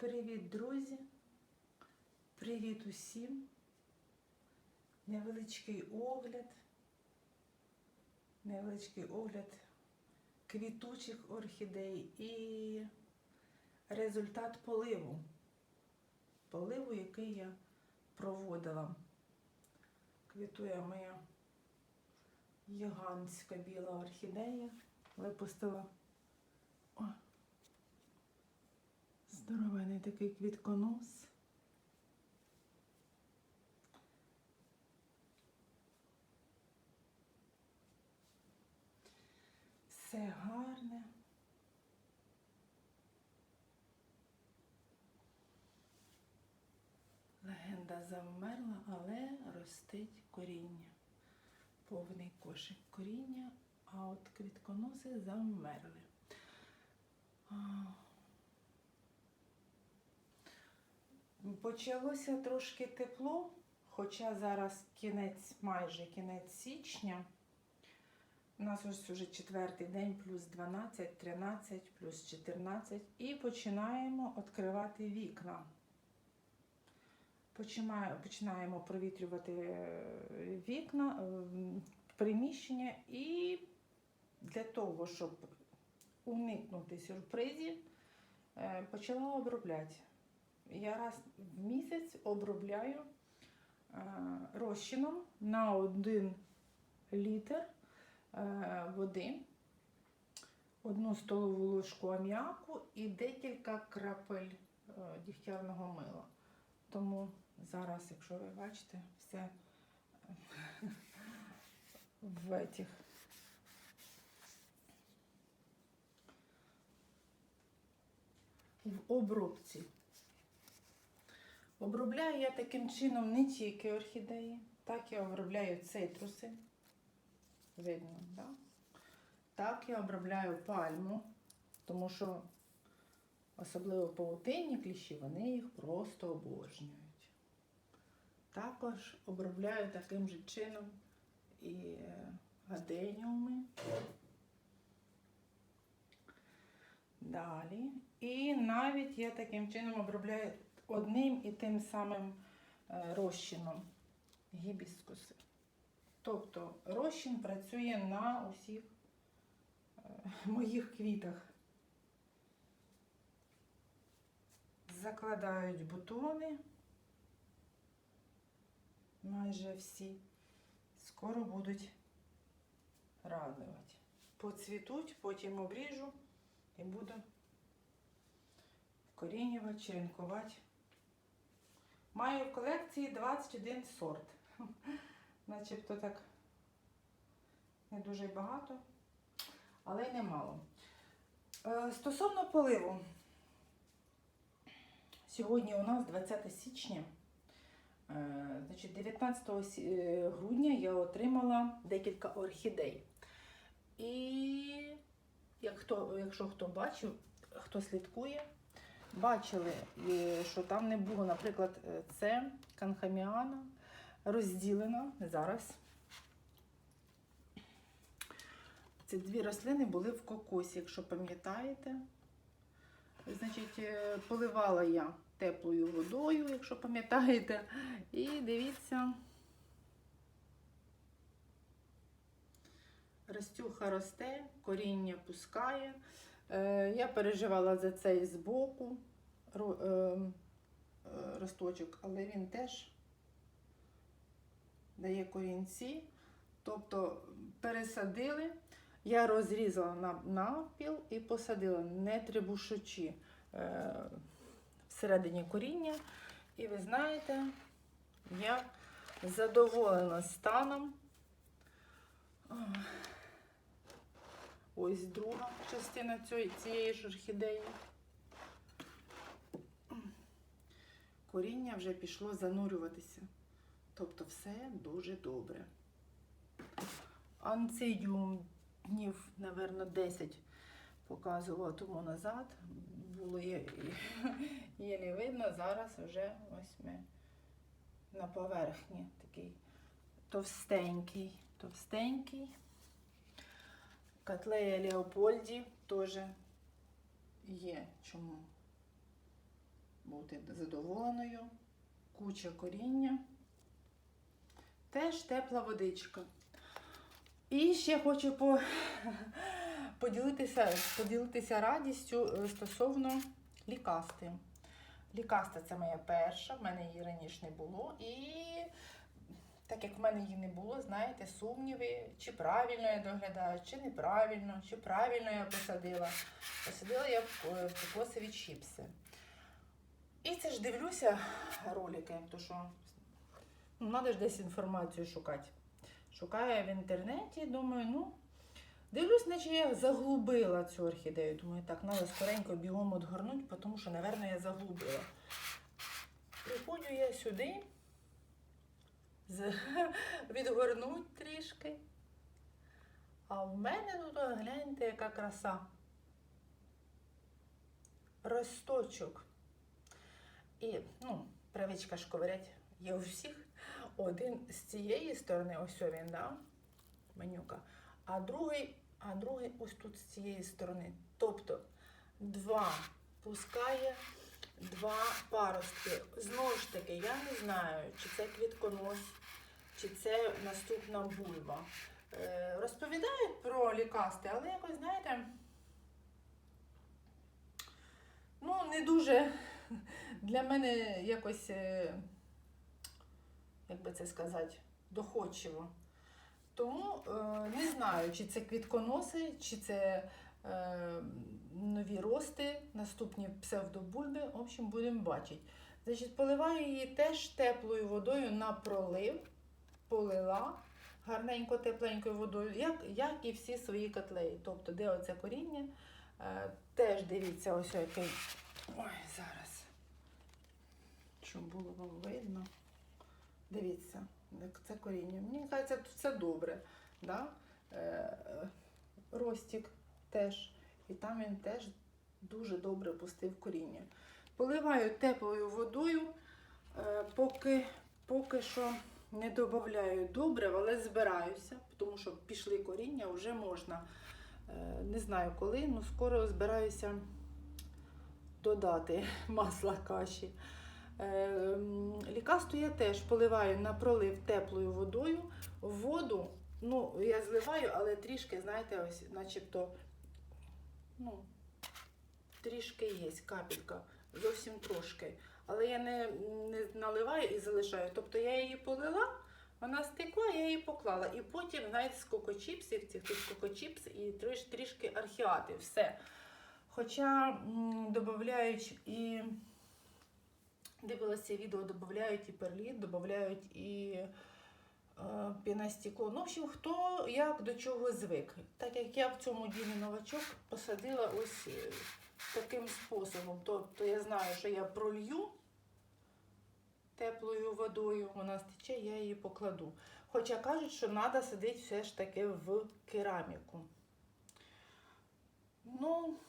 Привіт, друзі! Привіт усім! Невеличкий огляд. Невеличкий огляд квітучих орхідей і результат поливу. Поливу, який я проводила. Квітує моя гігантська біла орхідея. Випустила здоровений такий квітконос. Все гарне. Легенда завмерла, але ростить коріння. Повний кошик коріння, а от квітконоси завмерли. Почалося трошки тепло, хоча зараз кінець, майже кінець січня. У нас ось вже четвертий день, плюс 12, 13, плюс 14. І починаємо відкривати вікна. Починаємо, починаємо провітрювати е, вікна, е, приміщення і для того, щоб уникнути сюрпризів, е, почала обробляти. Я раз в місяць обробляю е, розчином на 1 літр е, води, одну столову ложку аміаку і декілька крапель е, дігтярного мила. Тому зараз, якщо ви бачите, все в этих в обробці. Обробляю я таким чином не тільки орхідеї, так я обробляю цитруси. Видно, да? так я обробляю пальму, тому що особливо паутинні кліщі, вони їх просто обожнюють. Також обробляю таким же чином і е, гаденіуми. Далі. І навіть я таким чином обробляю одним і тим самим е, розчином гібіскуси. Тобто розчин працює на усіх е, моїх квітах. Закладають бутони. Майже всі. Скоро будуть радувати. Поцвітуть, потім обріжу і буду вкорінювати, черенкувати. Маю в колекції 21 сорт. Начебто так не дуже багато, але й немало. Е, Стосовно поливу. Сьогодні у нас 20 січня. Е, Значить, 19 е, грудня я отримала декілька орхідей. І як хто, якщо хто бачив, хто слідкує, бачили, що там не було, наприклад, е, це канхаміана розділена зараз. Ці дві рослини були в кокосі, якщо пам'ятаєте. Значить, е, поливала я теплою водою, якщо пам'ятаєте. І дивіться, Ростюха росте, коріння пускає. Е, Я переживала за цей збоку е, е, росточок, але він теж дає корінці. Тобто пересадили, я розрізала на навпіл і посадила, не требушучи всередині коріння. І ви знаєте, я задоволена станом. Ось друга частина цієї, ж орхідеї. Коріння вже пішло занурюватися. Тобто все дуже добре. Анцидіум днів, напевно, 10 показувала тому назад. Було є, єлі видно, зараз вже ось ми на поверхні такий товстенький, товстенький. Котлея Леопольді теж є чому бути задоволеною. Куча коріння. Теж тепла водичка. І ще хочу по... поділитися, поділитися радістю е, стосовно лікасти. Лікаста це моя перша, в мене її раніше не було. І так як в мене її не було, знаєте, сумніви, чи правильно я доглядаю, чи неправильно, чи правильно я посадила. Посадила я в ко- кокосові чіпси. І це ж дивлюся ролики, то що ну, треба ж десь інформацію шукати. Шукаю в інтернеті, думаю, ну, дивлюсь, наче я заглубила цю орхідею. Думаю, так, треба скоренько бігом отгорнути, тому що, напевно, я заглубила. Приходжу я сюди. відгорнуть трішки. А в мене тут, гляньте, яка краса. Росточок. І, ну, правичка ж ковирять є у всіх. Один з цієї сторони, ось він, да? Манюка. А другий, а другий ось тут з цієї сторони. Тобто два пускає два паростки. Знову ж таки, я не знаю, чи це квітконос, чи це наступна бульба. Е, розповідають про лікасти, але якось, знаєте, ну, не дуже для мене якось, е, як би це сказати, доходчиво. Тому е, не знаю, чи це квітконоси, чи це нові рости, наступні псевдобульби. В общем, будемо бачити. Значить, поливаю її теж теплою водою на пролив, полила гарненько тепленькою водою, як, як і всі свої котлеї. Тобто, де оце коріння, е, теж дивіться, ось який. Ой, зараз. Щоб було вам видно. Дивіться, як це коріння. Мені тут все добре. Да? Е, е, теж. І там він теж дуже добре пустив коріння. Поливаю теплою водою, е, поки, поки що не додаю добре, але збираюся, тому що пішли коріння, вже можна. Е, Не знаю коли, але скоро збираюся додати масла каші. Е, Лікасту я теж поливаю на пролив теплою водою. Воду, ну, я зливаю, але трішки, знаєте, ось, начебто, ну, трішки є капелька, зовсім трошки. Але я не, не наливаю і залишаю. Тобто я її полила, вона стекла, я її поклала. І потім, знаєте, з кокочіпсів, цих тут кокочіпс і триш, трішки архіати. Все. Хоча додають і дивилася відео, додають і перліт, додають і е. Ну, в общем, хто як до чого звик. Так як я в цьому ділі новачок посадила ось е, таким способом. Тобто я знаю, що я пролью теплою водою, вона стече, я її покладу. Хоча кажуть, що треба садити все ж таки в кераміку. Ну,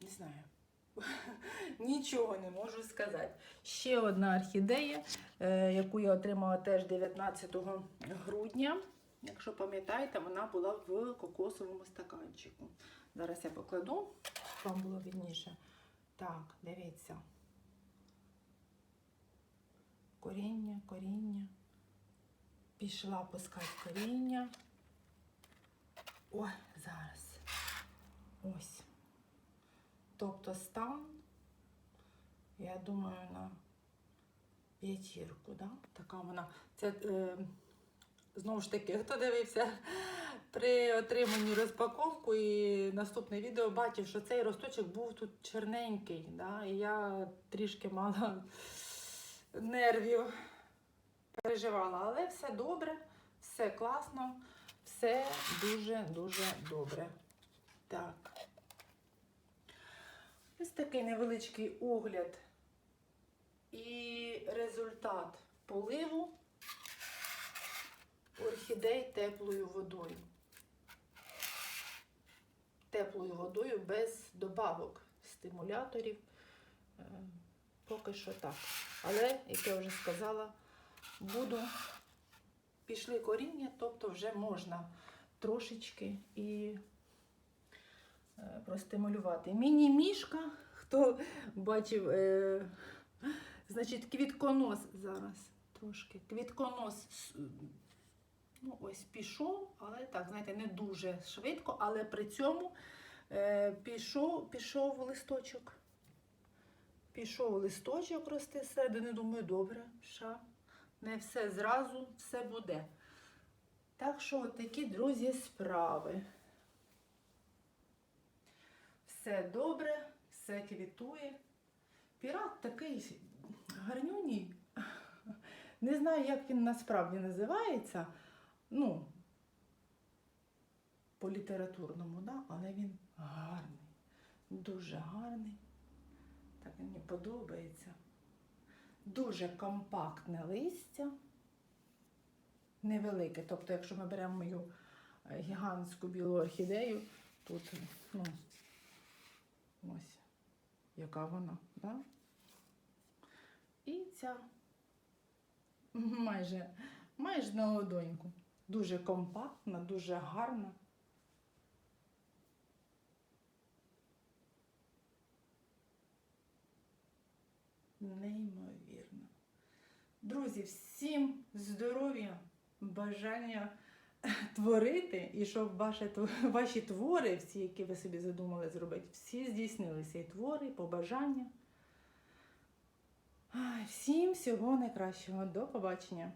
не знаю. Нічого не можу сказати. Ще одна орхідея, е, яку я отримала теж 19 грудня. Якщо пам'ятаєте, вона була в кокосовому стаканчику. Зараз я покладу, вам було видніше. Так, дивіться. Коріння, коріння. Пішла пускати коріння. Ой, зараз. Ось. Тобто стан, я думаю, на п'ятірку, да? така вона. Це е, знову ж таки, хто дивився при отриманні розпаковку і наступне відео бачив, що цей росточок був тут черненький. Да? І я трішки мала нервів, переживала, але все добре, все класно, все дуже-дуже добре. Так. Ось такий невеличкий огляд і результат поливу орхідей теплою водою. Теплою водою без добавок, стимуляторів. Поки що так. Але, як я вже сказала, буду пішли коріння, тобто вже можна трошечки і е, простимулювати. Міні-мішка, хто бачив е, Значить, квітконос зараз трошки. Квітконос ну, ось пішов, але так, знаєте, не дуже швидко, але при цьому е, пішов, пішов листочок. Пішов листочок рости зсередини, думаю, добре, ша. Не все зразу, все буде. Так що, такі, друзі, справи. Все добре, все квітує. Пірат такий гарнюній. Не знаю, як він насправді називається. Ну, по літературному, да? але він гарний. Дуже гарний. Так мені подобається. Дуже компактне листя. Невелике. Тобто, якщо ми беремо мою е, гігантську білу орхідею, тут, ну, ось, яка вона, да? І ця майже, майже на ладоньку. Дуже компактна, дуже гарна. Неймовірно. Друзі, всім здоров'я, бажання творити, і щоб ваші, ваші твори, всі, які ви собі задумали зробити, всі здійснилися. І твори, і побажання. Всім всього найкращого. До побачення.